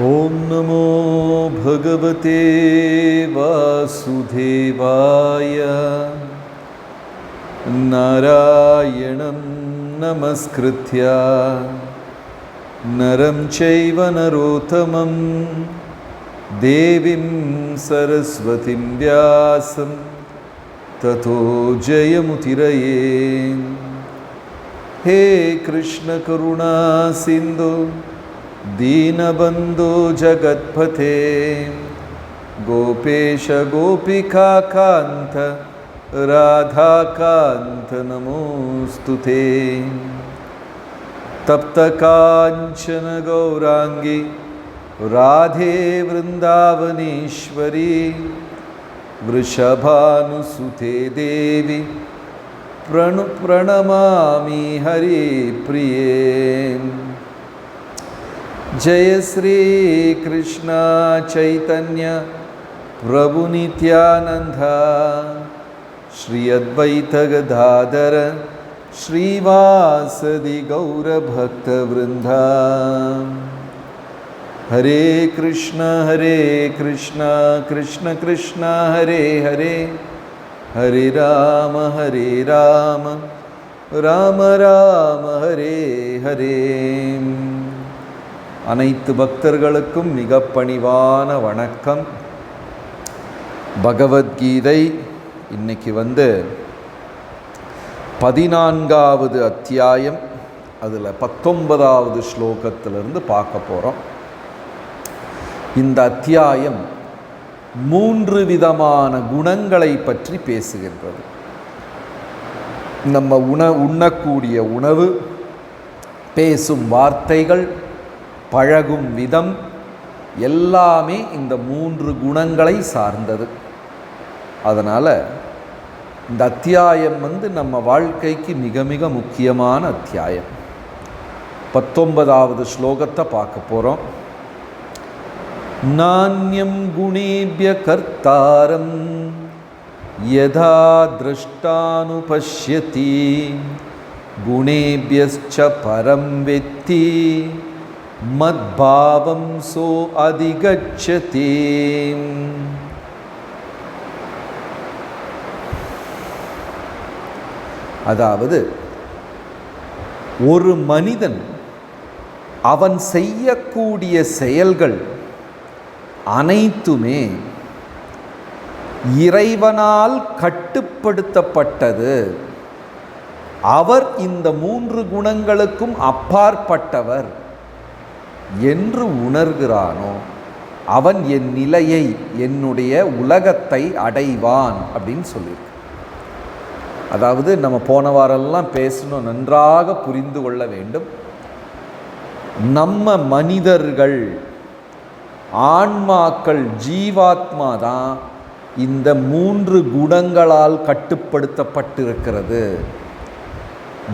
ഓം നമോ ഭഗവത്തെ വാസുദേവായ. നാരായണം നമസ്കൃത്യ. നരം ചൈവ നരോത്തമം. ദേവീം സരസ്വതിം വ്യാസം. തഥോ ജയമുതിരയേ. ഹേ കൃഷ്ണകരുണാ സിന്ധു. दीनबन्धो जगत्पथे गोपेश गोपिकान्त राधाकान्त नमोऽस्तु ते तप्तकाञ्चन गौराङ्गी, राधे वृन्दावनेश्वरी, वृषभानुसुते देवी, प्रणु प्रणमामि हरिप्रिये जय श्रीकृष्ण चैतन्य प्रभुनित्यानन्द श्री अद्वैतगदाधर श्रीवासदि गौरभक्तवृन्द हरे कृष्ण हरे कृष्ण कृष्ण कृष्ण हरे हरे हरे राम हरे राम राम राम हरे हरे அனைத்து பக்தர்களுக்கும் மிக பணிவான வணக்கம். பகவத்கீதை இன்னைக்கு வந்து பதினான்காவது அத்தியாயம் அதில் பத்தொன்பதாவது ஸ்லோகத்திலிருந்து பார்க்க போகிறோம் இந்த அத்தியாயம் மூன்று விதமான குணங்களை பற்றி பேசுகின்றது. நம்ம உண உண்ணக்கூடிய உணவு பேசும் வார்த்தைகள் பழகும் விதம் எல்லாமே இந்த மூன்று குணங்களை சார்ந்தது. அதனால் இந்த அத்தியாயம் வந்து நம்ம வாழ்க்கைக்கு மிக மிக முக்கியமான அத்தியாயம். பத்தொன்பதாவது ஸ்லோகத்தை பார்க்க போகிறோம் நானியம் குணேபிய கர்த்தாரம் யதா திருஷ்டானுபஷ்யதி குணேபியச்ச பரம் வெத்தி மத்பாவம் சோ அதிகச்சதி. அதாவது ஒரு மனிதன் அவன் செய்யக்கூடிய செயல்கள் அனைத்துமே இறைவனால் கட்டுப்படுத்தப்பட்டது. அவர் இந்த மூன்று குணங்களுக்கும் அப்பாற்பட்டவர். என்று உணர்கிறானோ அவன் என் நிலையை என்னுடைய உலகத்தை அடைவான் அப்படின்னு சொல்லியிருக்கு. அதாவது நம்ம போன வாரெல்லாம் பேசணும் நன்றாக புரிந்து கொள்ள வேண்டும். நம்ம மனிதர்கள் ஆன்மாக்கள் ஜீவாத்மா தான் இந்த மூன்று குணங்களால் கட்டுப்படுத்தப்பட்டிருக்கிறது.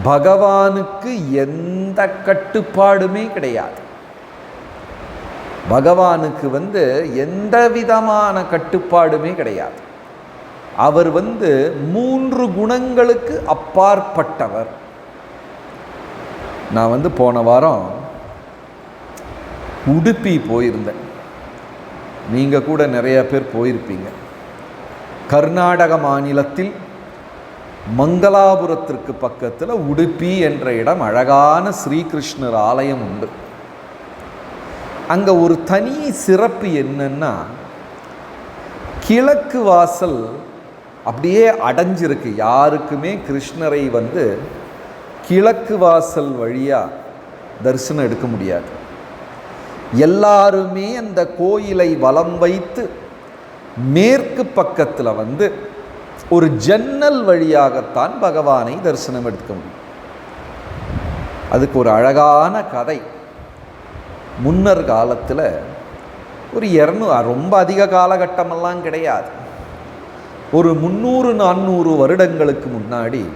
பகவானுக்கு எந்த கட்டுப்பாடுமே கிடையாது. பகவானுக்கு வந்து எந்த விதமான கட்டுப்பாடுமே கிடையாது. அவர் வந்து மூன்று குணங்களுக்கு அப்பாற்பட்டவர். நான் வந்து போன வாரம் உடுப்பி போயிருந்தேன். நீங்கள் கூட நிறைய பேர் போயிருப்பீங்க. கர்நாடக மாநிலத்தில் மங்களாபுரத்திற்கு பக்கத்தில் உடுப்பி என்ற இடம் அழகான ஸ்ரீகிருஷ்ணர் ஆலயம் உண்டு. அங்கே ஒரு தனி சிறப்பு என்னன்னா கிழக்கு வாசல் அப்படியே அடைஞ்சிருக்கு. யாருக்குமே கிருஷ்ணரை வந்து கிழக்கு வாசல் வழியாக தரிசனம் எடுக்க முடியாது. எல்லாருமே அந்த கோயிலை வலம் வைத்து மேற்கு பக்கத்தில் வந்து ஒரு ஜன்னல் வழியாகத்தான் பகவானை தரிசனம் எடுக்க முடியும். அதுக்கு ஒரு அழகான கதை. முன்னர் காலத்தில் ஒரு இரநூ ரொம்ப அதிக காலகட்டமெல்லாம் கிடையாது. ஒரு முந்நூறு நானூறு வருடங்களுக்கு முன்னாடி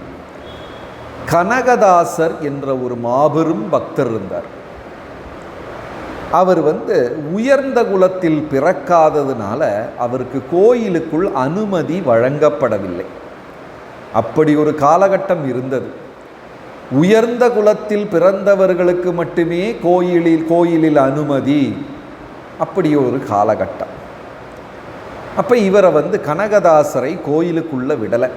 கனகதாசர் என்ற ஒரு மாபெரும் பக்தர் இருந்தார். அவர் வந்து உயர்ந்த குலத்தில் பிறக்காததுனால அவருக்கு கோயிலுக்குள் அனுமதி வழங்கப்படவில்லை. அப்படி ஒரு காலகட்டம் இருந்தது. உயர்ந்த குலத்தில் பிறந்தவர்களுக்கு மட்டுமே கோயிலில் கோயிலில் அனுமதி. அப்படி ஒரு காலகட்டம். அப்போ இவரை வந்து கனகதாசரை கோயிலுக்குள்ளே விடலை.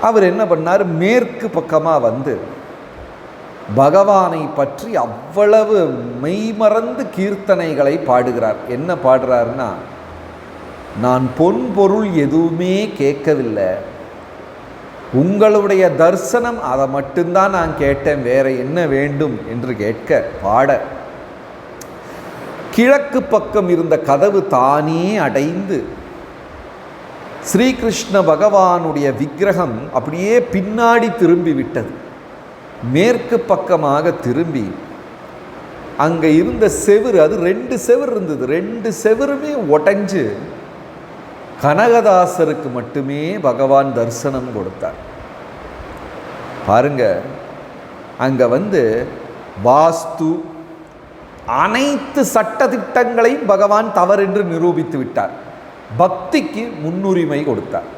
அவர் என்ன பண்ணார்? மேற்கு பக்கமாக வந்து பகவானை பற்றி அவ்வளவு மெய்மறந்து கீர்த்தனைகளை பாடுகிறார். என்ன பாடுறாருன்னா நான் பொன் பொருள் எதுவுமே கேட்கவில்லை. உங்களுடைய தரிசனம் அதை மட்டும்தான் நான் கேட்டேன். வேற என்ன வேண்டும் என்று கேட்க பாட. கிழக்கு பக்கம் இருந்த கதவு தானே அடைந்து ஸ்ரீகிருஷ்ண பகவானுடைய விக்கிரகம் அப்படியே பின்னாடி திரும்பி விட்டது. மேற்கு பக்கமாக திரும்பி அங்கே இருந்த செவுரு அது ரெண்டு செவுரு இருந்தது. ரெண்டு செவுருமே உடைஞ்சு கனகதாசருக்கு மட்டுமே பகவான் தரிசனம் கொடுத்தார். பாருங்க அங்கே வந்து வாஸ்து அனைத்து சட்டதிட்டங்களையும் பகவான் தவறென்று நிரூபித்து விட்டார். பக்திக்கு முன்னுரிமை கொடுத்தார்.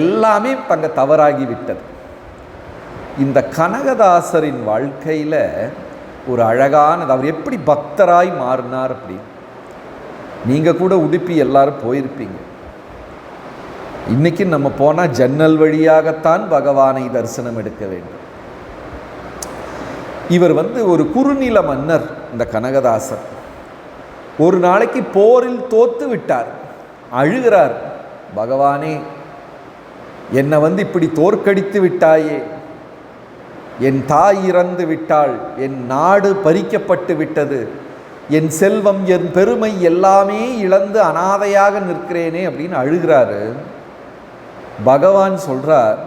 எல்லாமே அங்கே தவறாகி விட்டது. இந்த கனகதாசரின் வாழ்க்கையில் ஒரு அழகானது அவர் எப்படி பக்தராய் மாறினார் அப்படி நீங்கள் கூட உடுப்பி எல்லாரும் போயிருப்பீங்க. இன்னைக்கு நம்ம போனால் ஜன்னல் வழியாகத்தான் பகவானை தரிசனம் எடுக்க வேண்டும். இவர் வந்து ஒரு குறுநில மன்னர் இந்த கனகதாசர். ஒரு நாளைக்கு போரில் தோத்து விட்டார். அழுகிறார். பகவானே என்னை வந்து இப்படி தோற்கடித்து விட்டாயே. என் தாய் இறந்து விட்டாள். என் நாடு பறிக்கப்பட்டு விட்டது. என் செல்வம் என் பெருமை எல்லாமே இழந்து அனாதையாக நிற்கிறேனே அப்படின்னு அழுகிறாரு. பகவான் சொல்றார்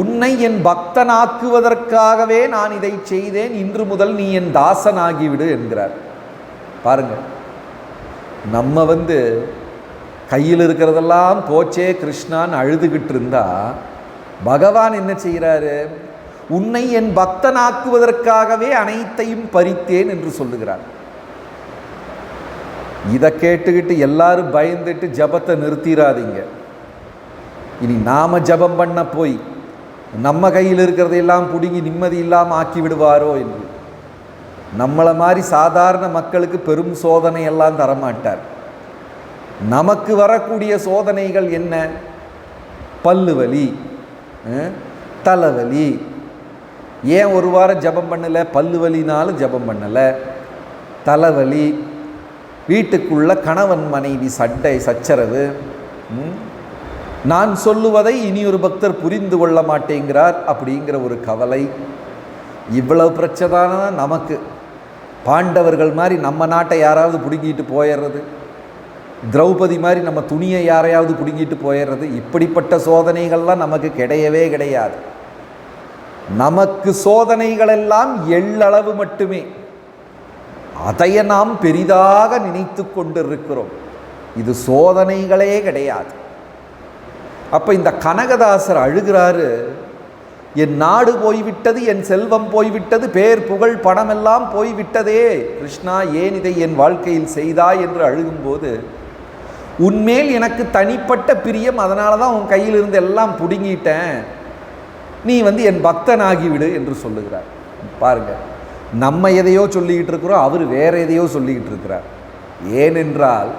உன்னை என் பக்தனாக்குவதற்காகவே நான் இதை செய்தேன். இன்று முதல் நீ என் தாசனாகிவிடு என்கிறார். பாருங்க நம்ம வந்து கையில் இருக்கிறதெல்லாம் போச்சே கிருஷ்ணான்னு அழுதுகிட்டு இருந்தா பகவான் என்ன செய்கிறாரு? உன்னை என் பக்தனாக்குவதற்காகவே அனைத்தையும் பறித்தேன் என்று சொல்லுகிறார். இதை கேட்டுக்கிட்டு எல்லாரும் பயந்துட்டு ஜபத்தை நிறுத்திடாதீங்க இனி நாம ஜபம் பண்ண போய் நம்ம கையில் இருக்கிறதையெல்லாம் பிடுங்கி நிம்மதி இல்லாமல் ஆக்கி விடுவாரோ என்று. நம்மளை மாதிரி சாதாரண மக்களுக்கு பெரும் சோதனை எல்லாம் தரமாட்டார். நமக்கு வரக்கூடிய சோதனைகள் என்ன? பல்லு வலி தலைவலி ஏன் ஒரு வாரம் ஜெபம் பண்ணலை? பல்லு வலினாலும் ஜெபம் பண்ணலை. தலைவலி வீட்டுக்குள்ள கணவன் மனைவி சண்டை சச்சரவு நான் சொல்லுவதை இனி ஒரு பக்தர் புரிந்து கொள்ள மாட்டேங்கிறார் அப்படிங்கிற ஒரு கவலை. இவ்வளவு பிரச்சனை நமக்கு? பாண்டவர்கள் மாதிரி நம்ம நாட்டை யாராவது பிடுங்கிட்டு போயிடுறது திரௌபதி மாதிரி நம்ம துணியை யாரையாவது பிடுங்கிட்டு போயிடுறது இப்படிப்பட்ட சோதனைகள்லாம் நமக்கு கிடையவே கிடையாது. நமக்கு சோதனைகளெல்லாம் எள்ளளவு மட்டுமே. அதைய நாம் பெரிதாக நினைத்து கொண்டிருக்கிறோம். இது சோதனைகளே கிடையாது. அப்போ இந்த கனகதாசர் அழுகிறாரு என் நாடு போய்விட்டது என் செல்வம் போய்விட்டது பேர் புகழ் பணமெல்லாம் போய்விட்டதே. கிருஷ்ணா ஏன் இதை என் வாழ்க்கையில் செய்தாய்? என்று அழுகும்போது உன்மேல் எனக்கு தனிப்பட்ட பிரியம் அதனால தான் உன் கையில் இருந்து எல்லாம் பிடுங்கிட்டேன். நீ வந்து என் பக்தனாகிவிடு என்று சொல்லுகிறார். பாருங்கள் நம்ம எதையோ சொல்லிக்கிட்டு இருக்கிறோம் அவர் வேற எதையோ சொல்லிக்கிட்டு இருக்கிறார். ஏனென்றால்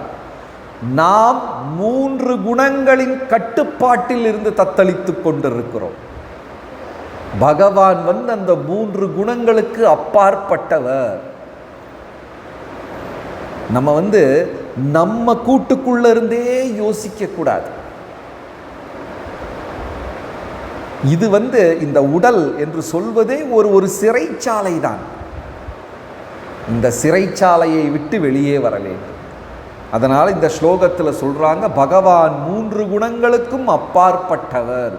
நாம் மூன்று குணங்களின் கட்டுப்பாட்டில் இருந்து தத்தளித்து கொண்டிருக்கிறோம். பகவான் வந்து அந்த மூன்று குணங்களுக்கு அப்பாற்பட்டவர். நம்ம வந்து நம்ம கூட்டுக்குள்ள இருந்தே யோசிக்க கூடாது இது வந்து இந்த உடல் என்று சொல்வதே ஒரு ஒரு சிறைச்சாலை தான் இந்த சிறைச்சாலையை விட்டு வெளியே வர வேண்டும். அதனால் இந்த ஸ்லோகத்தில் சொல்கிறாங்க பகவான் மூன்று குணங்களுக்கும் அப்பாற்பட்டவர்.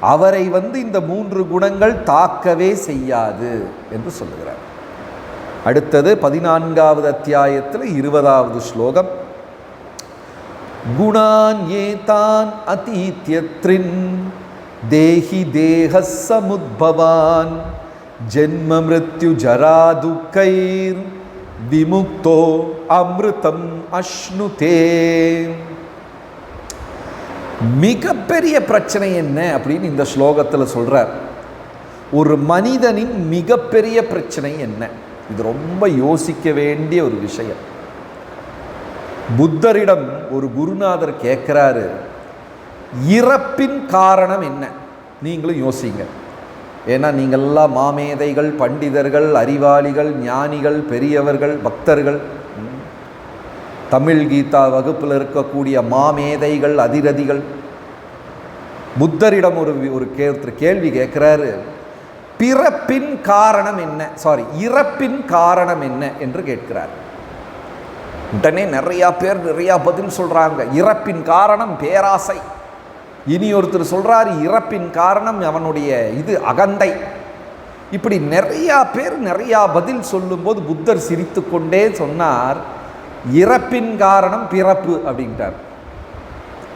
அவரை வந்து இந்த மூன்று குணங்கள் தாக்கவே செய்யாது என்று சொல்லுகிறார். அடுத்தது பதினான்காவது அத்தியாயத்தில் இருபதாவது ஸ்லோகம். குணான் ஏதான் அதீத்யத்ரின் தேஹி தேக சமுத்பவான். ஜென்ம மிருத்யு ஜரா துக்கைர் விமுக்தோ அமிர்தம் அஷ்ணுதே மிகப்பெரிய பிரச்சனை என்ன அப்படின்னு இந்த ஸ்லோகத்தில் சொல்கிறார் ஒரு மனிதனின் மிகப்பெரிய பிரச்சனை என்ன இது ரொம்ப யோசிக்க வேண்டிய ஒரு விஷயம் புத்தரிடம் ஒரு குருநாதர் கேட்குறாரு இறப்பின் காரணம் என்ன நீங்களும் யோசிங்க ஏன்னா நீங்கள்லாம் மாமேதைகள் பண்டிதர்கள் அறிவாளிகள் ஞானிகள் பெரியவர்கள் பக்தர்கள். தமிழ் கீதா வகுப்பில் இருக்கக்கூடிய மாமேதைகள் அதிரதிகள். புத்தரிடம் ஒரு ஒரு கே கேள்வி கேட்குறாரு. பிறப்பின் காரணம் என்ன? சாரி இறப்பின் காரணம் என்ன? என்று கேட்கிறார். உடனே நிறையா பேர் நிறையா பதில் சொல்கிறாங்க இறப்பின் காரணம் பேராசை. இனி ஒருத்தர் சொல்கிறார் இறப்பின் காரணம் அவனுடைய இது அகந்தை. இப்படி நிறையா பேர் நிறையா பதில் சொல்லும்போது புத்தர் சிரித்துக்கொண்டே சொன்னார் இறப்பின் காரணம் பிறப்பு அப்படின்ட்டார்.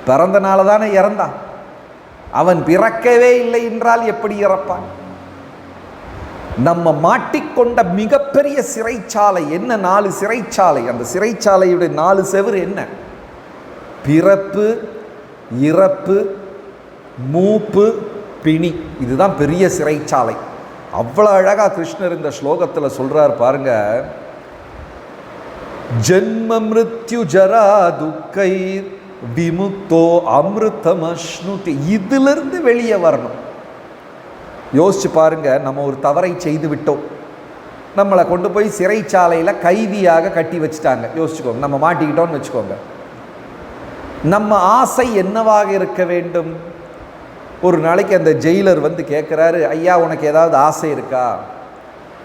பிறந்தனால தானே இறந்தான். அவன் பிறக்கவே இல்லை என்றால் எப்படி இறப்பான்? நம்ம மாட்டிக்கொண்ட மிகப்பெரிய சிறைச்சாலை என்ன? நாலு சிறைச்சாலை. அந்த சிறைச்சாலையுடைய நாலு செவுரு என்ன? பிறப்பு இறப்பு மூப்பு பிணி. இதுதான் பெரிய சிறைச்சாலை. அவ்வளோ அழகா கிருஷ்ணர் இந்த ஸ்லோகத்தில் சொல்கிறார் பாருங்க. ஜென்ம மிருத்யு ஜரா துக்கை விமுக்தோ அமிர்தமஷ்ணுதி. இதிலிருந்து வெளியே வரணும். யோசிச்சு பாருங்க நம்ம ஒரு தவறை செய்து விட்டோம். நம்மளை கொண்டு போய் சிறைச்சாலையில் கைதியாக கட்டி வச்சுட்டாங்க. யோசிச்சுக்கோங்க நம்ம மாட்டிக்கிட்டோம்னு வச்சுக்கோங்க. நம்ம ஆசை என்னவாக இருக்க வேண்டும்? ஒரு நாளைக்கு அந்த ஜெயிலர் வந்து கேட்குறாரு ஐயா உனக்கு ஏதாவது ஆசை இருக்கா?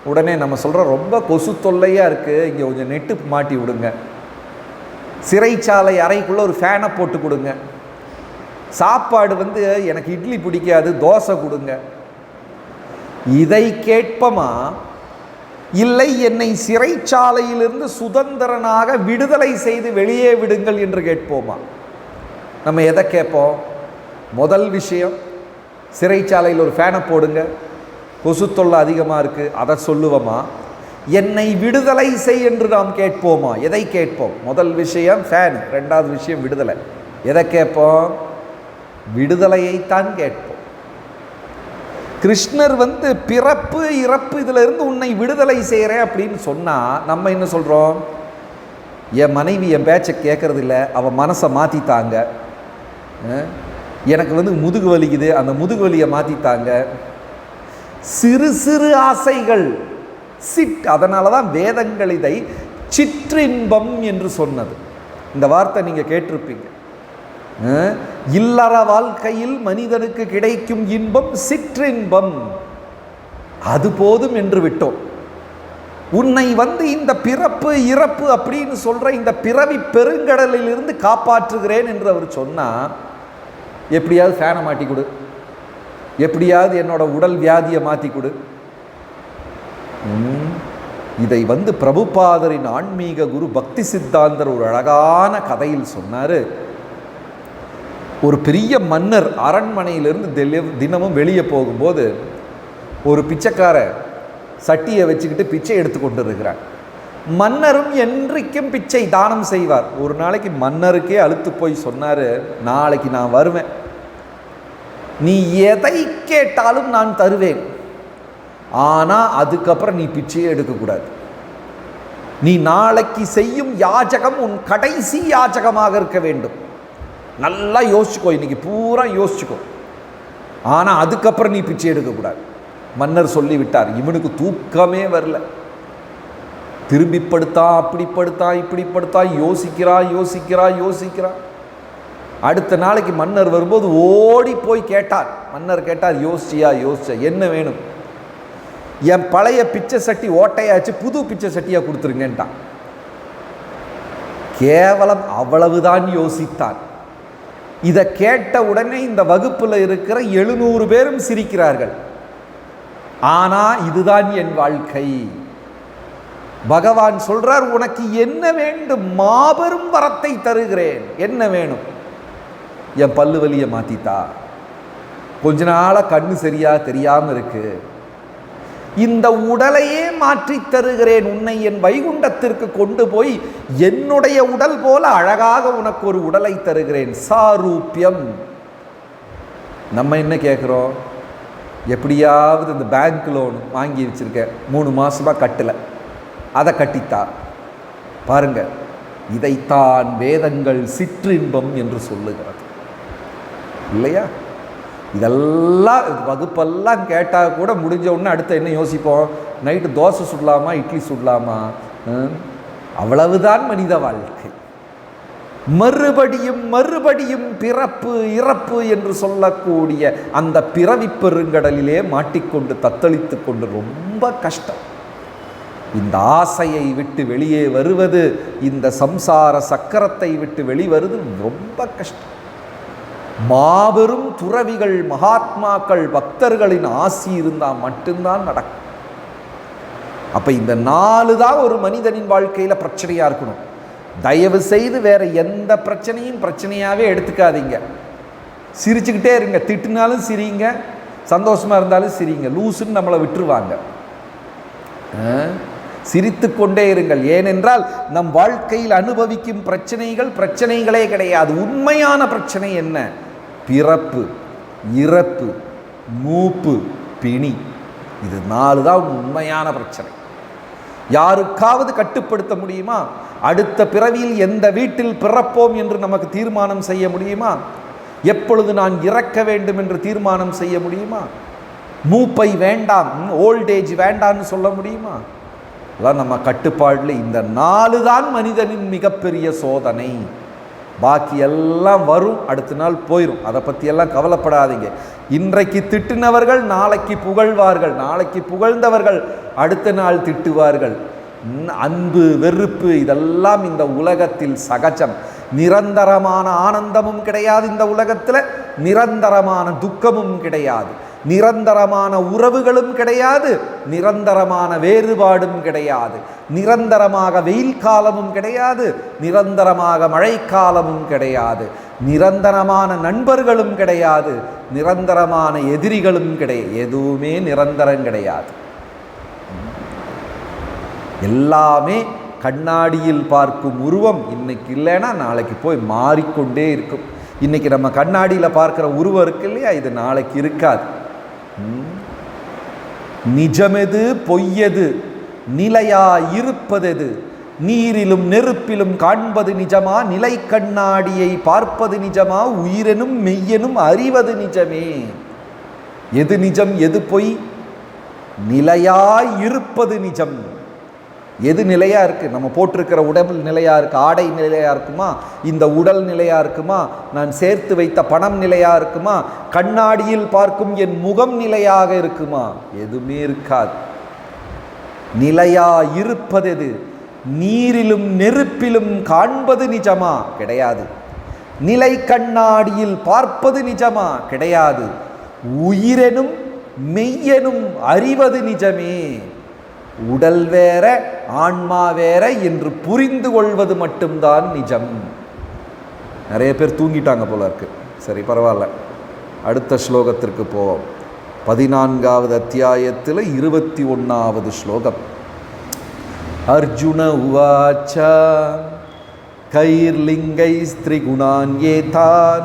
உடனே நம்ம சொல்கிறோம் ரொம்ப கொசு தொல்லையாக இருக்குது இங்கே கொஞ்சம் நெட்டு மாட்டி விடுங்க. சிறைச்சாலை அறைக்குள்ளே ஒரு ஃபேனை போட்டு கொடுங்க. சாப்பாடு வந்து எனக்கு இட்லி பிடிக்காது தோசை கொடுங்க. இதை கேட்பமா? இல்லை என்னை சிறைச்சாலையிலிருந்து சுதந்திரனாக விடுதலை செய்து வெளியே விடுங்கள் என்று கேட்போமா? நம்ம எதை கேட்போம்? முதல் விஷயம் சிறைச்சாலையில் ஒரு ஃபேனை போடுங்க. கொசு தொல்லை அதிகமாக இருக்குது அதை சொல்லுவோமா? என்னை விடுதலை செய் என்று நாம் கேட்போமா? எதை கேட்போம்? முதல் விஷயம் ஃபேன் ரெண்டாவது விஷயம் விடுதலை. எதை கேட்போம்? விடுதலையைத்தான் கேட்போம். கிருஷ்ணர் வந்து பிறப்பு இறப்பு இதிலிருந்து உன்னை விடுதலை செய்கிறேன் அப்படின்னு சொன்னால் நம்ம என்ன சொல்கிறோம் என் மனைவி என் பேச்சை கேட்குறதில்ல அவன் மனசை மாற்றித்தாங்க எனக்கு வந்து முதுகு வலிக்குது. அந்த முதுகு வலியை மாற்றித்தாங்க சிறு சிறு ஆசைகள். சிட். அதனால தான் வேதங்கள் இதை சிற்றின்பம் என்று சொன்னது. இந்த வார்த்தை நீங்கள் கேட்டிருப்பீங்க. இல்லற வாழ்க்கையில் மனிதனுக்கு கிடைக்கும் இன்பம் சிற்றின்பம். அது போதும் என்று விட்டோம். உன்னை வந்து இந்த பிறப்பு இறப்பு அப்படின்னு சொல்கிற இந்த பிறவி பெருங்கடலில் இருந்து காப்பாற்றுகிறேன் என்று அவர் சொன்னால் எப்படியாவது ஃபேனை மாட்டி கொடு. எப்படியாவது என்னோட உடல் வியாதியை மாற்றி கொடு. இதை வந்து பிரபுபாதரின் ஆன்மீக குரு பக்தி சித்தாந்தர் ஒரு அழகான கதையில் சொன்னார். ஒரு பெரிய மன்னர் அரண்மனையிலிருந்து தெலி- தினமும் வெளியே போகும்போது ஒரு பிச்சைக்கார சட்டியை வச்சுக்கிட்டு பிச்சை எடுத்து கொண்டு இருக்கிறார் மன்னரும் என்றைக்கும் பிச்சை தானம் செய்வார். ஒரு நாளைக்கு மன்னருக்கே அழுத்து போய் சொன்னார் நாளைக்கு நான் வருவேன். நீ எதை கேட்டாலும் நான் தருவேன். ஆனால் அதுக்கப்புறம் நீ பிச்சையே எடுக்கக்கூடாது. நீ நாளைக்கு செய்யும் யாஜகம் உன் கடைசி யாஜகமாக இருக்க வேண்டும். நல்லா யோசிச்சுக்கோ இன்னைக்கு பூரா யோசிச்சுக்கோ. ஆனால் அதுக்கப்புறம் நீ பிச்சை எடுக்கக்கூடாது. மன்னர் சொல்லிவிட்டார் இவனுக்கு தூக்கமே வரல. திரும்பி படுத்தான் அப்படி படுத்தான் இப்படி படுத்தான் யோசிக்கிறா யோசிக்கிறா யோசிக்கிறா. அடுத்த நாளைக்கு மன்னர் வரும்போது ஓடி போய் கேட்டார். மன்னர் கேட்டார் யோசிச்சியா யோசிச்சா என்ன வேணும்? என் பழைய பிச்சை சட்டி ஓட்டையாச்சு புது பிச்சை சட்டியாக கொடுத்துருங்கன்ட்டான். கேவலம் அவ்வளவுதான் யோசித்தான். இதை கேட்ட உடனே இந்த வகுப்பில் இருக்கிற எழுநூறு பேரும் சிரிக்கிறார்கள். ஆனால் இதுதான் என் வாழ்க்கை. பகவான் சொல்றார் உனக்கு என்ன வேண்டும்? மாபெரும் வரத்தை தருகிறேன். என்ன வேணும்? என் பல்லு வலியை மாற்றிட்டா கொஞ்ச நாளாக கண்ணு சரியாக தெரியாமல் இருக்கு. இந்த உடலையே மாற்றித் தருகிறேன் உன்னை என் வைகுண்டத்திற்கு கொண்டு போய் என்னுடைய உடல் போல அழகாக உனக்கு ஒரு உடலை தருகிறேன். சாரூபியம். நம்ம என்ன கேட்குறோம் எப்படியாவது இந்த பேங்க் லோன் வாங்கி வச்சுருக்கேன். மூணு மாதமாக கட்டலை. அதை கட்டித்தார் பாருங்கள் இதைத்தான் வேதங்கள் சிற்றின்பம் என்று சொல்லுகிறது. இல்லையா? இதெல்லாம் வகுப்பெல்லாம் கேட்டால் கூட முடிஞ்ச உடனே அடுத்து என்ன யோசிப்போம்? நைட்டு தோசை சுடலாமா இட்லி சுடலாமா? அவ்வளவுதான் மனித வாழ்க்கை. மறுபடியும் மறுபடியும் பிறப்பு இறப்பு என்று சொல்லக்கூடிய அந்த பிறவி பெருங்கடலிலே மாட்டிக்கொண்டு தத்தளித்து கொண்டு ரொம்ப கஷ்டம். இந்த ஆசையை விட்டு வெளியே வருவது இந்த சம்சார சக்கரத்தை விட்டு வெளிவருவது ரொம்ப கஷ்டம். மாபெரும் துறவிகள் மகாத்மாக்கள் பக்தர்களின் ஆசி இருந்தால் மட்டும்தான் நடக்கும். அப்போ இந்த நாலு தான் ஒரு மனிதனின் வாழ்க்கையில் பிரச்சனையாக இருக்கணும். தயவு செய்து வேற எந்த பிரச்சனையும் பிரச்சனையாகவே எடுத்துக்காதீங்க. சிரிச்சுக்கிட்டே இருங்க. திட்டுனாலும் சிரிங்க. சந்தோஷமாக இருந்தாலும் சிரிங்க. லூசுன்னு நம்மளை விட்டுருவாங்க. சிரித்து கொண்டே இருங்கள். ஏனென்றால் நம் வாழ்க்கையில் அனுபவிக்கும் பிரச்சனைகள் பிரச்சனைகளே கிடையாது. உண்மையான பிரச்சனை என்ன? பிறப்பு இறப்பு மூப்பு பிணி. இது நாலு தான் உண்மையான பிரச்சனை. யாருக்காவது கட்டுப்படுத்த முடியுமா? அடுத்த பிறவியில் எந்த வீட்டில் பிறப்போம் என்று நமக்கு தீர்மானம் செய்ய முடியுமா? எப்பொழுது நான் இறக்க வேண்டும் என்று தீர்மானம் செய்ய முடியுமா? மூப்பை வேண்டாம் ஓல்டேஜ் வேண்டாம்னு சொல்ல முடியுமா? அதான் நம்ம கட்டுப்பாடில் இந்த நாலு தான் மனிதனின் மிகப்பெரிய சோதனை. பாக்கி எல்லாம் வரும் அடுத்த நாள் போயிடும் அதை பற்றியெல்லாம் கவலைப்படாதீங்க. இன்றைக்கு திட்டினவர்கள் நாளைக்கு புகழ்வார்கள் நாளைக்கு புகழ்ந்தவர்கள் அடுத்த நாள் திட்டுவார்கள். அன்பு வெறுப்பு இதெல்லாம் இந்த உலகத்தில் சகஜம். நிரந்தரமான ஆனந்தமும் கிடையாது இந்த உலகத்தில் நிரந்தரமான துக்கமும் கிடையாது. நிரந்தரமான உறவுகளும் கிடையாது நிரந்தரமான வேறுபாடும் கிடையாது. நிரந்தரமாக வெயில் காலமும் கிடையாது நிரந்தரமாக மழைக்காலமும் கிடையாது. நிரந்தரமான நண்பர்களும் கிடையாது நிரந்தரமான எதிரிகளும் கிடையாது. எதுவுமே நிரந்தரம் கிடையாது. எல்லாமே கண்ணாடியில் பார்க்கும் உருவம். இன்னைக்கு இல்லைன்னா நாளைக்கு போய் மாறிக்கொண்டே இருக்கும். இன்றைக்கி நம்ம கண்ணாடியில் பார்க்குற உருவம் இருக்கு இல்லையா? இது நாளைக்கு இருக்காது. நிஜமெது பொய்யது நிலையா இருப்பதெது? நீரிலும் நெருப்பிலும் காண்பது நிஜமா? நிலை கண்ணாடியை பார்ப்பது நிஜமா? உயிரெனும் மெய்யெனும் அறிவது நிஜமே. எது நிஜம் எது பொய்? நிலையாய் இருப்பது நிஜம். எது நிலையாக இருக்குது நம்ம போட்டிருக்கிற உடல் நிலையாக இருக்குது ஆடை நிலையாக இருக்குமா? இந்த உடல் நிலையாக இருக்குமா? நான் சேர்த்து வைத்த பணம் நிலையாக இருக்குமா? கண்ணாடியில் பார்க்கும் என் முகம் நிலையாக இருக்குமா? எதுவுமே இருக்காது. நிலையா இருப்பதெது? நீரிலும் நெருப்பிலும் காண்பது நிஜமா? கிடையாது. நிலை கண்ணாடியில் பார்ப்பது நிஜமா? கிடையாது. உயிரெனும் மெய்யெனும் அறிவது நிஜமே. உடல் வேற ஆன்மா வேற என்று புரிந்து கொள்வது மட்டும்தான் நிஜம். நிறைய பேர் தூங்கிட்டாங்க போல இருக்கு. சரி பரவாயில்ல. அடுத்த ஸ்லோகத்திற்கு போவோம். பதினான்காவது அத்தியாயத்தில் இருபத்தி ஒன்றாவது ஸ்லோகம். அர்ஜுன உவாச்ச கைர்லிங்கை ஸ்திரிகுணான் ஏதான்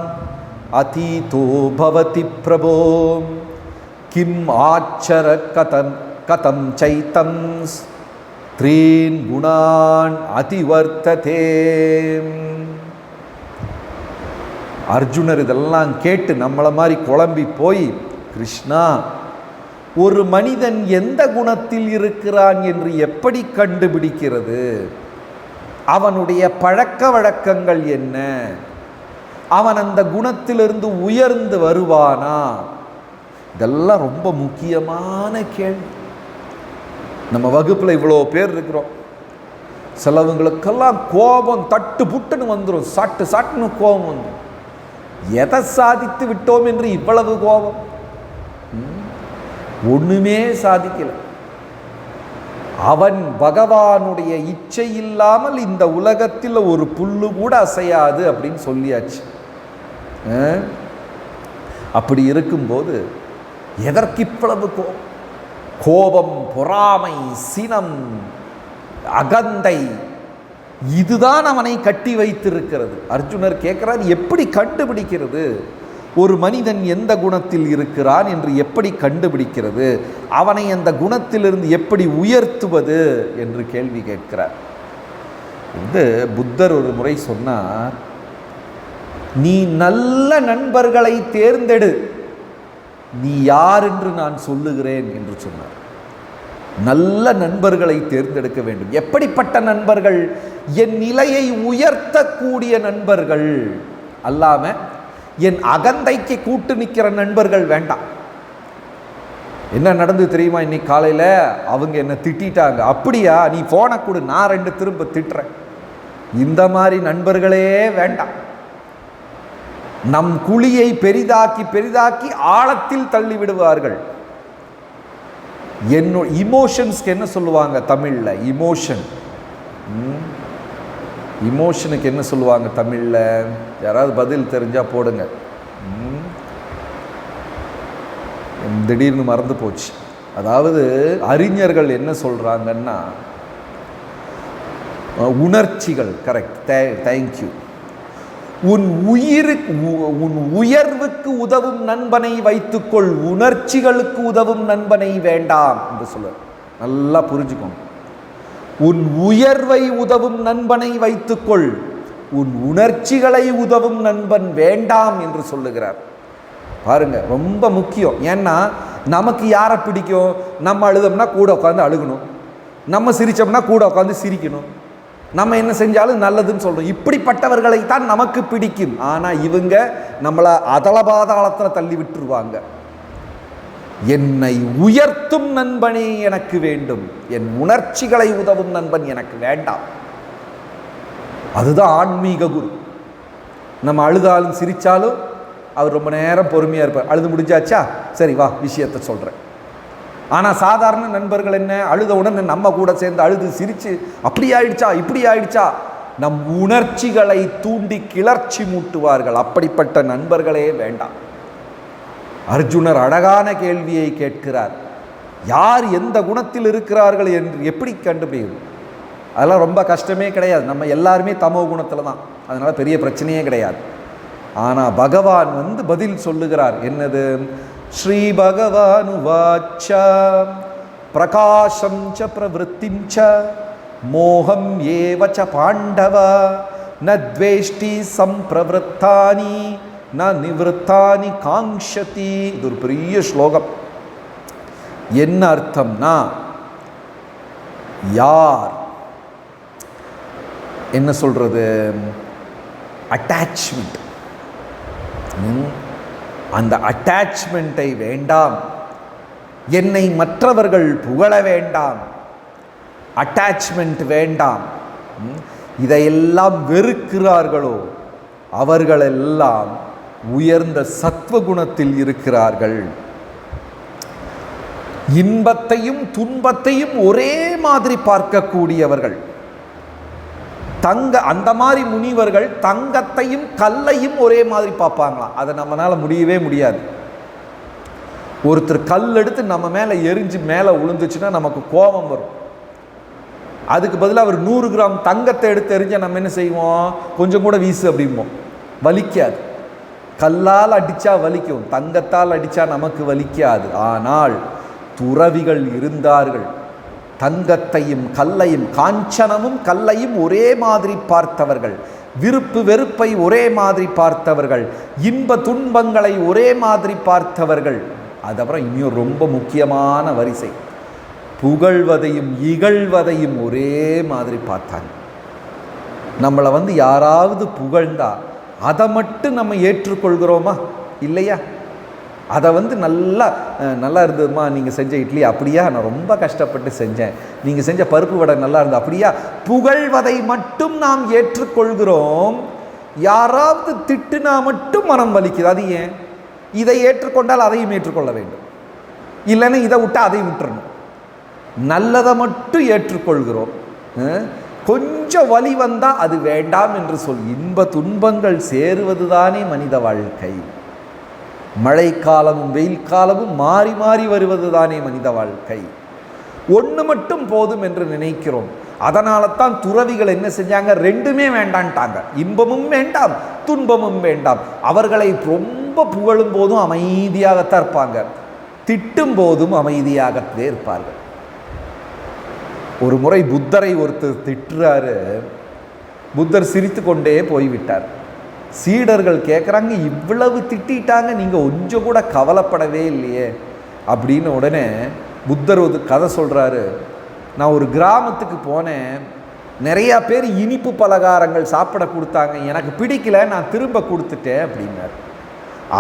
அதீதோ பவதி பிரபோ கிம் ஆச்சர கதம் கதம் சைத்தம் த்ரீன் குணான் அதிவர்த்ததே அர்ஜுனர் இதெல்லாம் கேட்டு நம்மளை மாதிரி குழம்பி போய் கிருஷ்ணா ஒரு மனிதன் எந்த குணத்தில் இருக்கிறான் என்று எப்படி கண்டுபிடிக்கிறது? அவனுடைய பழக்க வழக்கங்கள் என்ன? அவன் அந்த குணத்திலிருந்து உயர்ந்து வருவானா? இதெல்லாம் ரொம்ப முக்கியமான கேள்வி. நம்ம வகுப்பில் இவ்வளோ பேர் இருக்கிறோம். சிலவங்களுக்கெல்லாம் கோபம் தட்டு புட்டுன்னு வந்துடும் சாட்டு சாட்டுன்னு கோபம் வந்துடும் எதை சாதித்து விட்டோம் என்று இவ்வளவு கோபம்? ம்? ஒண்ணுமே சாதிக்கல. அவன் பகவானுடைய இச்சை இல்லாமல் இந்த உலகத்தில் ஒரு புல்லு கூட அசையாது அப்படின்னு சொல்லியாச்சு. அப்படி இருக்கும்போது எதற்கு இவ்வளவு கோபம்? கோபம் பொறாமை சினம் அகந்தை இதுதான் அவனை கட்டி வைத்திருக்கிறது. அர்ஜுனர் கேட்கிறார் எப்படி கண்டுபிடிக்கிறது? ஒரு மனிதன் எந்த குணத்தில் இருக்கிறான் என்று எப்படி கண்டுபிடிக்கிறது? அவனை அந்த குணத்திலிருந்து எப்படி உயர்த்துவது? என்று கேள்வி கேட்கிறார். வந்து புத்தர் ஒரு முறை சொன்னார் நீ நல்ல நண்பர்களை தேர்ந்தெடு. நீ யார் என்று நான் சொல்லுகிறேன் என்று சொன்னார். நல்ல நண்பர்களை தேர்ந்தெடுக்க வேண்டும். எப்படிப்பட்ட நண்பர்கள்? என் நிலையை உயர்த்தக்கூடிய நண்பர்கள். அல்லாம என் அகந்தைக்கு கூட்டு நிற்கிற நண்பர்கள் வேண்டாம். என்ன நடந்து தெரியுமா இன்னைக்கு காலையில்? அவங்க என்னை திட்டிட்டாங்க அப்படியா நீ போனை கொடு நான் ரெண்டு திரும்ப திட்டுறேன். இந்த மாதிரி நண்பர்களே வேண்டாம். நம் குழியை பெரிதாக்கி பெரிதாக்கி ஆழத்தில் தள்ளி விடுவார்கள் என்னோ இமோஷன்ஸ்க்கு என்ன சொல்லுவாங்க தமிழில்? இமோஷன் இமோஷனுக்கு என்ன சொல்லுவாங்க தமிழில்? யாராவது பதில் தெரிஞ்சால் போடுங்க. திடீர்னு மறந்து போச்சு. அதாவது அறிஞர்கள் என்ன சொல்கிறாங்கன்னா உணர்ச்சிகள் கரெக்ட் தே தேங்க்யூ உன் உயிருக்கு உ- உன் உயர்வுக்கு உதவும் நண்பனை வைத்துக்கொள் உணர்ச்சிகளுக்கு உதவும் நண்பனை வேண்டாம் என்று சொல்ல நல்லா புரிஞ்சுக்கணும் உன் உயர்வை உதவும் நண்பனை வைத்துக்கொள் உன் உணர்ச்சிகளை உதவும் நண்பன் வேண்டாம் என்று சொல்லுகிறார். பாருங்க ரொம்ப முக்கியம். ஏன்னா நமக்கு யாரை பிடிக்கும்? நம்ம அழுதோம்னா கூட உட்காந்து அழுகணும். நம்ம சிரிச்சோம்னா கூட உட்காந்து சிரிக்கணும். நம்ம என்ன செஞ்சாலும் நல்லதுன்னு சொல்கிறோம் இப்படிப்பட்டவர்களை தான் நமக்கு பிடிக்கும். ஆனால் இவங்க நம்மளை அதளபாதாளத்தில் தள்ளி விட்டுருவாங்க. என்னை உயர்த்தும் நண்பனே எனக்கு வேண்டும். என் உணர்ச்சிகளை உதவும் நண்பன் எனக்கு வேண்டாம். அதுதான் ஆன்மீக குரு. நம்ம அழுதாலும் சிரித்தாலும் அவர் ரொம்ப நேரம் பொறுமையாக இருப்பார். அழுது முடிஞ்சாச்சா? சரி வா விஷயத்தை சொல்கிறேன் ஆனால் சாதாரண நண்பர்கள் என்ன? அழுத உடனே நம்ம கூட சேர்ந்து அழுது சிரித்து அப்படி ஆயிடுச்சா? இப்படி ஆயிடுச்சா? நம் உணர்ச்சிகளை தூண்டி கிளர்ச்சி மூட்டுவார்கள். அப்படிப்பட்ட நண்பர்களே வேண்டாம். அர்ஜுனர் அழகான கேள்வியை கேட்கிறார். யார் எந்த குணத்தில் இருக்கிறார்கள் என்று எப்படி கண்டுபிடிக்கும் அதெல்லாம் ரொம்ப கஷ்டமே கிடையாது. நம்ம எல்லாருமே தமோ குணத்தில் தான். அதனால் பெரிய பிரச்சனையே கிடையாது. ஆனால் பகவான் வந்து பதில் சொல்லுகிறார். என்னது? ஸ்ரீ பகவான் உவாச்ச பிரகாசம் ச பிரவருத்திம் ச. மோகம் ஏவ ச பாண்டவ. ந துவேஷ்டி சம்பிரவருத்தானி. ந நிவృத்தானி காங்ஷதி. இது ஒரு பெரிய ஸ்லோகம். என்ன அர்த்தம்னா யார் என்ன சொல்கிறது அட்டாச்மெண்ட் அந்த அட்டாச்மெண்ட்டை வேண்டாம். என்னை மற்றவர்கள் புகழ வேண்டாம். அட்டாச்மெண்ட் வேண்டாம். இதையெல்லாம் வெறுக்கிறார்களோ? அவர்களெல்லாம் உயர்ந்த சத்வகுணத்தில் இருக்கிறார்கள். இன்பத்தையும் துன்பத்தையும் ஒரே மாதிரி பார்க்கக்கூடியவர்கள். தங்க அந்த மாதிரி முனிவர்கள் தங்கத்தையும் கல்லையும் ஒரே மாதிரி பார்ப்பாங்களாம். அதை நம்மளால் முடியவே முடியாது. ஒருத்தர் கல் எடுத்து நம்ம மேலே எரிஞ்சு மேலே விழுந்துச்சுன்னா நமக்கு கோபம் வரும். அதுக்கு பதிலாக அவர் நூறு கிராம் தங்கத்தை எடுத்து எரிஞ்சால் நம்ம என்ன செய்வோம்? கொஞ்சம் கூட வீசு அப்படிம்போம். வலிக்காது. கல்லால் அடித்தா வலிக்கும். தங்கத்தால் அடித்தா நமக்கு வலிக்காது. ஆனால் துறவிகள் இருந்தார்கள். தங்கத்தையும் கல்லையும் காஞ்சனமும் கல்லையும் ஒரே மாதிரி பார்த்தவர்கள். விருப்பு வெறுப்பை ஒரே மாதிரி பார்த்தவர்கள். இன்ப துன்பங்களை ஒரே மாதிரி பார்த்தவர்கள். அதுக்கப்புறம் இன்னும் ரொம்ப முக்கியமான வரிசை. புகழ்வதையும் இகழ்வதையும் ஒரே மாதிரி பார்த்தாங்க. நம்மளை வந்து யாராவது புகழ்ந்தா அதை மட்டும் நம்ம ஏற்றுக்கொள்கிறோமா? இல்லையா? அதை வந்து நல்லா நல்லா இருந்ததுமா நீங்கள் செஞ்ச இட்லி? அப்படியா? நான் ரொம்ப கஷ்டப்பட்டு செஞ்சேன். நீங்கள் செஞ்ச பருப்பு வடை நல்லா இருந்தது. அப்படியா? புகழ்வதை மட்டும் நாம் ஏற்றுக்கொள்கிறோம். யாராவது திட்டுனா மட்டும் மனம் வலிக்குது. அது ஏன்? இதை ஏற்றுக்கொண்டால் அதையும் ஏற்றுக்கொள்ள வேண்டும். இல்லைன்னா இதை விட்டால் அதையும் விட்டுறணும். நல்லதை மட்டும் ஏற்றுக்கொள்கிறோம். கொஞ்சம் வலி வந்தால் அது வேண்டாம் என்று சொல். இன்ப துன்பங்கள் சேருவது தானே மனித வாழ்க்கை. மழைக்காலமும் வெயில் காலமும் மாறி மாறி வருவது தானே மனித வாழ்க்கை. ஒன்று மட்டும் போதும் என்று நினைக்கிறோம். அதனால தான் துறவிகள் என்ன செஞ்சாங்க? ரெண்டுமே வேண்டான்ட்டாங்க. இன்பமும் வேண்டாம் துன்பமும் வேண்டாம். அவர்களை ரொம்ப புகழும் போதும் அமைதியாகத்தான் இருப்பாங்க. திட்டும் போதும் அமைதியாகத்தே இருப்பார்கள். ஒரு முறை புத்தரை ஒருத்தர் திட்டுறாரு. புத்தர் சிரித்து கொண்டே போய்விட்டார். சீடர்கள் கேட்குறாங்க இவ்வளவு திட்டிட்டாங்க நீங்கள் கொஞ்சம் கூட கவலைப்படவே இல்லையே. அப்படின்னு உடனே புத்தர் ஒரு கதை சொல்கிறாரு நான் ஒரு கிராமத்துக்கு போனேன். நிறையா பேர் இனிப்பு பலகாரங்கள் சாப்பிட கொடுத்தாங்க. எனக்கு பிடிக்கல நான் திரும்ப கொடுத்துட்டேன் அப்படின்னாரு.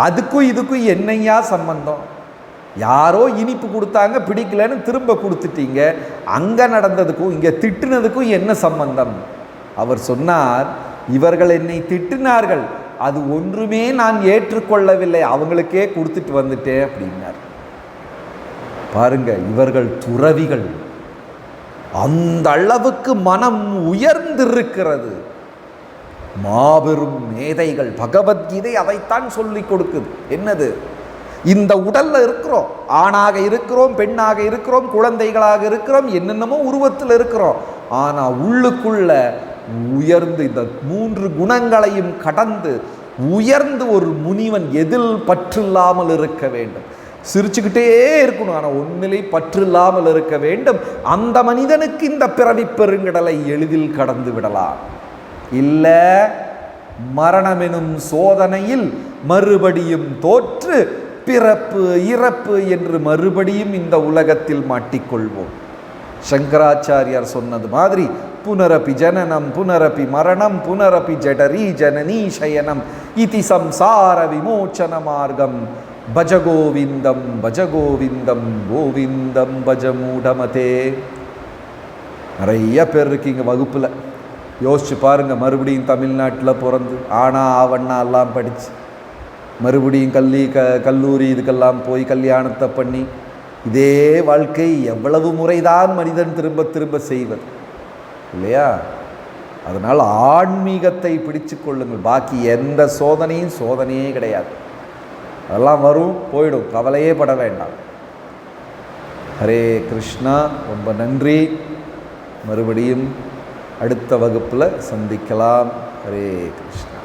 அதுக்கும் இதுக்கும் என்னையா சம்பந்தம்? யாரோ இனிப்பு கொடுத்தாங்க பிடிக்கலன்னு திரும்ப கொடுத்துட்டீங்க. அங்கே நடந்ததுக்கும் இங்கே திட்டுனதுக்கும் என்ன சம்பந்தம்? அவர் சொன்னார் இவர்கள் என்னை திட்டினார்கள். அது ஒன்றுமே நான் ஏற்றுக்கொள்ளவில்லை. அவங்களுக்கே கொடுத்துட்டு வந்துட்டேன் அப்படின்னார். பாருங்க இவர்கள் துறவிகள். அந்த அளவுக்கு மனம் உயர்ந்திருக்கிறது. மாபெரும் மேதைகள். பகவத்கீதை அதைத்தான் சொல்லி கொடுக்குது. என்னது? இந்த உடல்ல இருக்கிறோம். ஆணாக இருக்கிறோம் பெண்ணாக இருக்கிறோம் குழந்தைகளாக இருக்கிறோம் என்னென்னமோ உருவத்தில் இருக்கிறோம். ஆனால் உள்ளுக்குள்ள உயர்ந்து இந்த மூன்று குணங்களையும் கடந்து உயர்ந்து ஒரு முனிவன் எதில் பற்றில்லாமல் இருக்க வேண்டும். சிரிச்சுக்கிட்டே இருக்கணும். ஆனால் ஒன்னிலை பற்றில்லாமல் இருக்க வேண்டும். அந்த மனிதனுக்கு இந்த பிறவி பெருங்கடலை எளிதில் கடந்து விடலாம். இல்லை மரணமெனும் சோதனையில் மறுபடியும் தோற்று பிறப்பு இறப்பு என்று மறுபடியும் இந்த உலகத்தில் மாட்டிக்கொள்வோம். சங்கராச்சாரியார் சொன்னது மாதிரி புனரபி ஜனனம் புனரபி மரணம் புனரபி ஜடரி ஜனனி சயனம் இதி சம்சார விமோச்சன மார்க்கம் பஜ கோவிந்தம் பஜ கோவிந்தம் கோவிந்தம் பஜ மூடமதே நிறைய பேர் இருக்கீங்க வகுப்பில். யோசிச்சு பாருங்க மறுபடியும் தமிழ்நாட்டில் பிறந்து ஆனா ஆவண்ணா எல்லாம் படித்து மறுபடியும் கல்வி க கல்லூரி இதுக்கெல்லாம் போய் கல்யாணத்தை பண்ணி இதே வாழ்க்கை எவ்வளவு முறைதான் மனிதன் திரும்ப திரும்ப செய்வது. இல்லையா? அதனால் ஆன்மீகத்தை பிடிச்சு கொள்ளுங்கள். பாக்கி எந்த சோதனையும் சோதனையே கிடையாது. அதெல்லாம் வரும் போயிடும். கவலையே பட வேண்டாம். ஹரே கிருஷ்ணா. ரொம்ப நன்றி. மறுபடியும் அடுத்த வகுப்பில் சந்திக்கலாம். ஹரே கிருஷ்ணா.